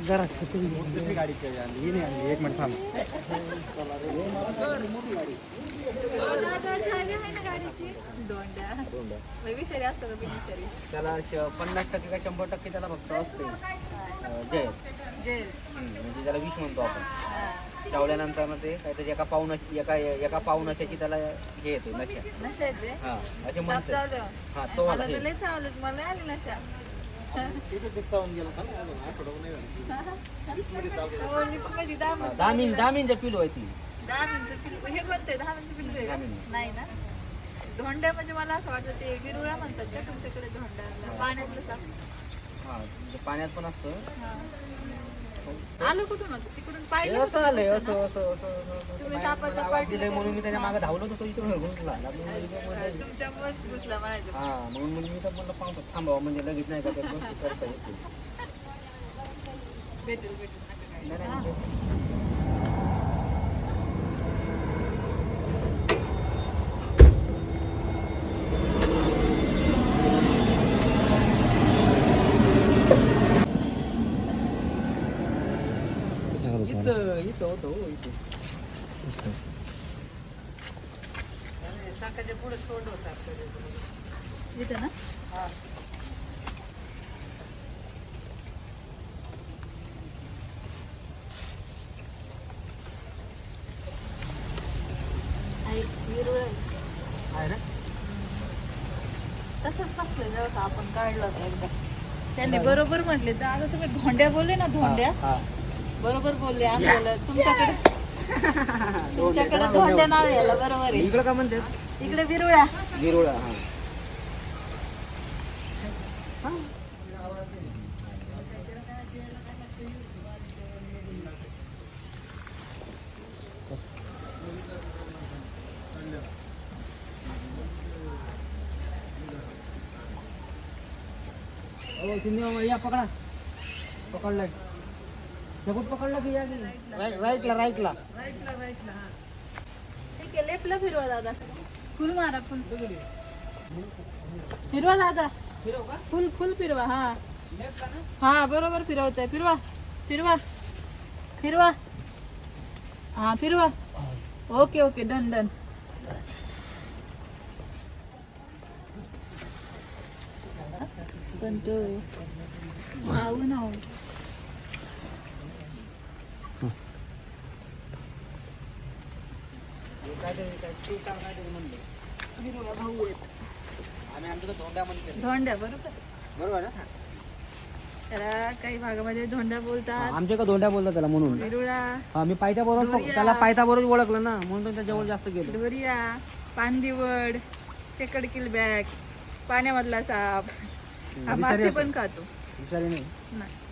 जरा छत्री दुसरी गाडी. ही नाही आणली एक मिनिट थांब ना त्याला पन्नास टक्के का शंभर टक्के त्याला फक्त असते जय म्हणजे त्याला विष म्हणतो आपण. चावल्यानंतर मग ते काहीतरी एका पाऊन एका एका पाऊन अशाची त्याला हे. येते नशा हा असे म्हणते हा तो मला आली नशा. दहा मिनिटं पिलो आहे ती दहा मिनिटचं हे कोणतं? दहा मिनिटचं फिल्म आहे का. नाही ना धोंड्या म्हणजे मला असं वाटतं ते विरुळा म्हणतात का तुमच्याकडे धोंड्याला पाण्यातलं साप हा म्हणजे पाण्यात पण असतं हा. आलं कुठून? होतं तिकडून पाहिलं असं होतं आलंय असं असं असं- तुम्ही सापाचा पाठ दिलाय म्हणून मी त्याच्या. मागे धावलो होतो इथून घुसला. तुमच्या बस घुसला म्हणायचं. हा म्हणून मग मी तर म्हणलं पाहतो थांबावं म्हणजे लगेच नाही का त्या गोष्टी करता येतील. भेटेल भेटेल इथं होतं हो इथं पुढे तोंड होतं आपल्याला. इथं ना? आई, विरुळ आहे. आहे ना? तसंच बसलं जेव्हा आपण काढलं होतं एकदा. त्यांनी बरोबर म्हटले तर आता तुम्ही धोंड्या बोलले ना धोंड्या? हा. बरोबर बोलले आम्हाला तुमच्याकडे तुमच्याकडे धोंड्या नाव याला बरोबर आहे. इकडं का म्हणतात इकडे हा. ओ तुम्ही या पकडा. पकडलाय. दगड पकडलं की या की राईटला राईटला. राईटला ठीक आहे लेफ्टला फिरवा दादा. फुल मारा फुल. फिरवा दादा. फुल फुल फिरवा हा. हा बरोबर फिरवताय. फिरवा फिरवा फिरवा. हा फिरवा. Okay okay done done. पण तो जाऊ ना हो. विरुळा भाऊ आहेत आम्ही आमच्या धोंड्यामध्ये केलं. धोंड्या बरोबर. बरोबर ना? त्याला काही भागामध्ये धोंड्या बोलतात. आमच्या का धोंड्या बोलतात त्याला म्हणून. विरुळा हा मी पायथ्या बरोबर. त्याला पायथा बरोबर ओळखलं ना म्हणून त्याच्याजवळ जास्त गेलो. डोरिया पानदिवड चेकडकिल बॅग पाण्यामधला साप. हा मासे पण खातो. विचारी नाही. नाही.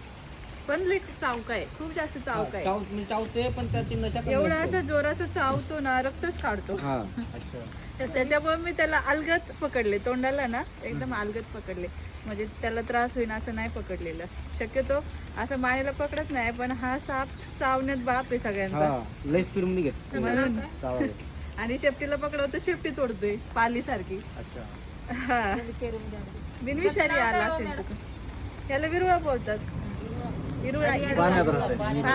पण लई चावक आहे. खूप जास्त चावक आहे. चावते पण त्यात ती नशा कमी एवढा असते. असं जोराचं चावतो ना रक्तच काढतो. हा अच्छा. तर त्याच्यामुळे मी त्याला अलगत पकडले. तोंडाला ना एकदम अलगत पकडले. म्हणजे त्याला त्रास होईन असं नाही पकडलेलं. शक्यतो असं मानेला पकडत नाही पण हा साप चावण्यात बाप आहे सगळ्यांचा. हा लई स्पीडमध्ये घेत म्हणून चावायला. आणि शेपटीला पकडवतो शेपटी तोडतोय पाली सारखी अच्छा. हा. बिनविषारी आला असेल चुकून. याला विरुळा बोलतात. पाण्यात राहते. पाण्यात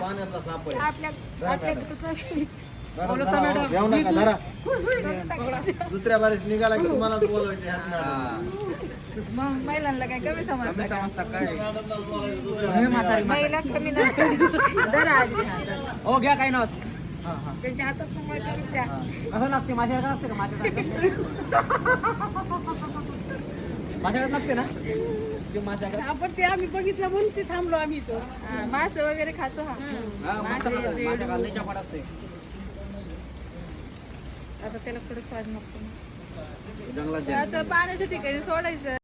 पाण्यातला साप आहे घेऊ नका धरा दुसऱ्या बारीस निघाला की तुम्हालाच बोलवायचे. मग महिलांना काय कमी समजतं तुम्ही का? समजता काय. महिला कमी धरा हातात. हो घ्या काही नव्हत त्यांच्या हातात सांभाळतात त्या. कसं लागते माझ्या हातात असते का? माझ्या माझ्या हातात लागते ना? ते माझ्या हातात आपण ते आम्ही बघितलं म्हणून ते थांबलो आम्ही हा, मांस वगैरे खातो हा. हा, मासे. माझ्या असते. आता त्याला पुढे स्वाद नको. जंगलात आता पाण्याच्या ठिकाणी सोडायचं.